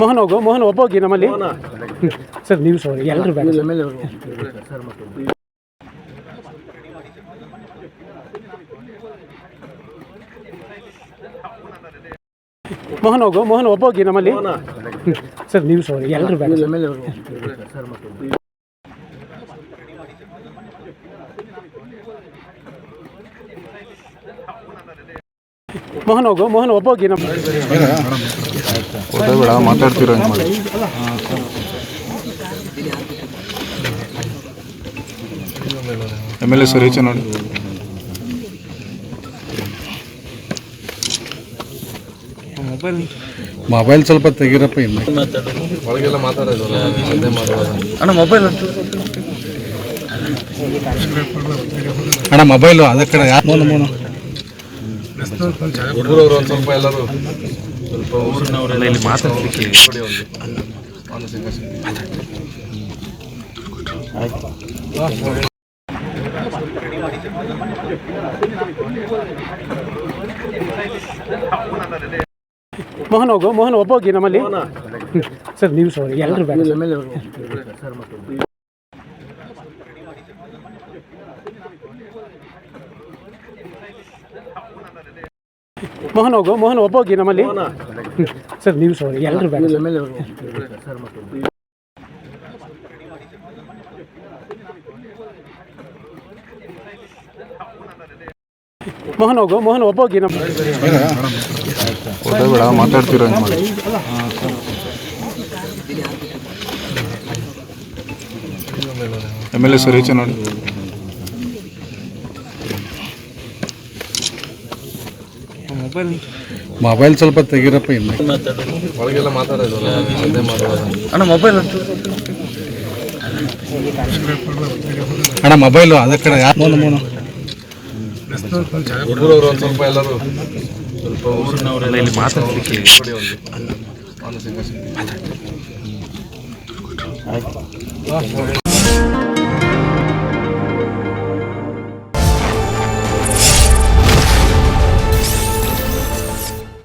ಮೋಹನ್ ಹೋಗು, ಮೋಹನ್ ಒಬ್ಬ ಹೋಗಿ ನಮ್ಮಲ್ಲಿ. ಸರ್, ನೀವು ಸರ್ ಎಲ್ಲರೂ ಬೇಡ. ಮೋಹನ್ ಹೋಗು, ಮೋಹನ್ ಒಬ್ಬ ಹೋಗಿ ನಮ್ಮಲ್ಲಿ. ಸರ್, ನೀವು ಸಾರಿ ಎಲ್ಲರೂ ಮೋಹನ್ ಹೋಗು ಮೋಹನ್ ಒಬ್ಬ ಹೋಗಿ ನಮ್ಮ ಬೇಡ ಮಾತಾಡ್ತಿರೋ ಎಂ ಎಲ್ ಎ ಸರ್ ಈಚೆ ನೋಡಿ. ಮೊಬೈಲ್ ಸ್ವಲ್ಪ ತೆಗಿರಪ್ಪ ಇನ್ನು. ಒಳಗೆಲ್ಲ ಮಾತಾಡೋದು ಅಣ್ಣ ಮೊಬೈಲ್ ಅಣ್ಣ ಮೊಬೈಲು ಅದ ಕಡೆ ಯಾರು ಮೋನ ಮೋನ ಹುಡುಗರವರು ಒಂದು ಸ್ವಲ್ಪ ಎಲ್ಲರೂ ಸ್ವಲ್ಪ ಊರಿನವರೆಲ್ಲ ಇಲ್ಲಿ ಮಾತಾಡ್ಲಿಕ್ಕೆ ಮೋಹನ್ ಹೋಗು ಮೋಹನ್ ಒಬ್ಬ ಹೋಗಿ ನಮ್ಮಲ್ಲಿ. ಸರ್ ನೀವು ಸರ್ ಎಲ್ಲರೂ ಸರ್. ಮೋಹನ್ ಹೋಗು, ಮೋಹನ್ ಒಬ್ಬ ಹೋಗಿ ನಮ್ಮಲ್ಲಿ ಸರ್, ನೀವು ಸರ್ ಎಲ್ಲರೂ ಬೇಡ. ಮೋಹನ್ ಹೋಗು, ಮೋಹನ್ ಒಬ್ಬ ಹೋಗಿ ನಮ್ಮ ಬೇಡ ಎಂ ಎಲ್ ಎ ಸರ್, ಈಚೆ ನೋಡಿ ಮೊಬೈಲ್ ಸ್ವಲ್ಪ ತೆಗಿರಪ್ಪ ಇನ್ನು. ಒಳಗೆಲ್ಲ ಮಾತಾಡೋದು ಅಣ್ಣ ಮೊಬೈಲ್ ಅಣ್ಣ ಮೊಬೈಲು ಅದ ಕಡೆ ಯಾಕೆ ಮೂನು ಮೋನ ಹುಡುಗರವರು ಒಂದು ಸ್ವಲ್ಪ ಎಲ್ಲರೂ ಸ್ವಲ್ಪ ಊರಿನವರೆಲ್ಲ ಇಲ್ಲಿ ಮಾತಾಡಲಿಕ್ಕೆ ಮಾನಸಿಕ